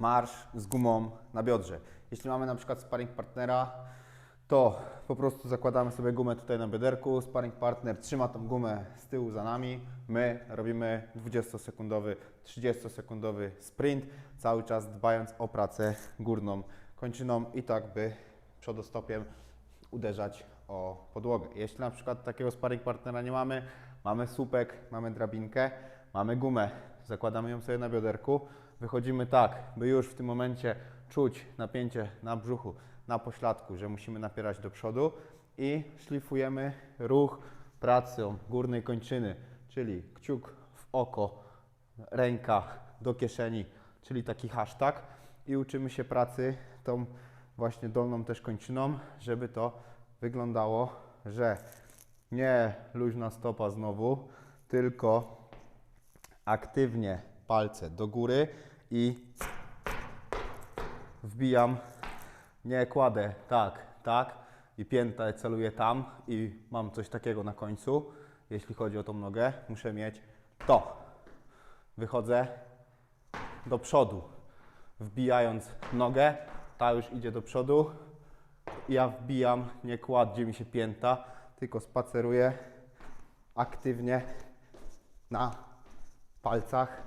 marsz z gumą na biodrze. Jeśli mamy na przykład sparring partnera, to po prostu zakładamy sobie gumę tutaj na bioderku, sparring partner trzyma tą gumę z tyłu za nami, my robimy 20-sekundowy, 30-sekundowy sprint, cały czas dbając o pracę górną kończyną i tak by przodostopiem uderzać o podłogę. Jeśli na przykład takiego sparring partnera nie mamy, mamy słupek, mamy drabinkę, mamy gumę, zakładamy ją sobie na bioderku, wychodzimy tak, by już w tym momencie czuć napięcie na brzuchu, na pośladku, że musimy napierać do przodu i szlifujemy ruch pracą górnej kończyny, czyli kciuk w oko, ręka do kieszeni, czyli taki hashtag. I uczymy się pracy tą właśnie dolną też kończyną, żeby to wyglądało, że nie luźna stopa znowu, tylko aktywnie palce do góry i wbijam, nie kładę tak, tak i piętę celuję tam i mam coś takiego na końcu. Jeśli chodzi o tą nogę, muszę mieć to. Wychodzę do przodu, wbijając nogę, ta już idzie do przodu. Ja wbijam, nie kładzie mi się pięta, tylko spaceruję aktywnie na palcach,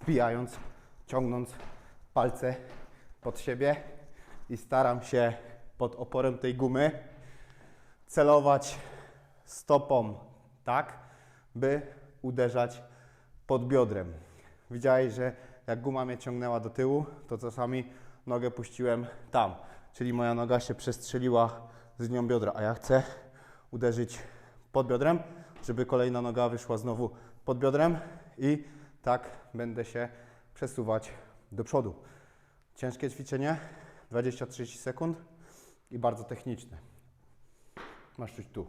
wbijając, ciągnąc palce pod siebie i staram się pod oporem tej gumy celować stopą tak, by uderzać pod biodrem. Widziałeś, że jak guma mnie ciągnęła do tyłu, to czasami nogę puściłem tam, czyli moja noga się przestrzeliła z nią biodra, a ja chcę uderzyć pod biodrem, żeby kolejna noga wyszła znowu pod biodrem i tak będę się przesuwać do przodu. Ciężkie ćwiczenie, 20-30 sekund i bardzo techniczne. Masz coś tu.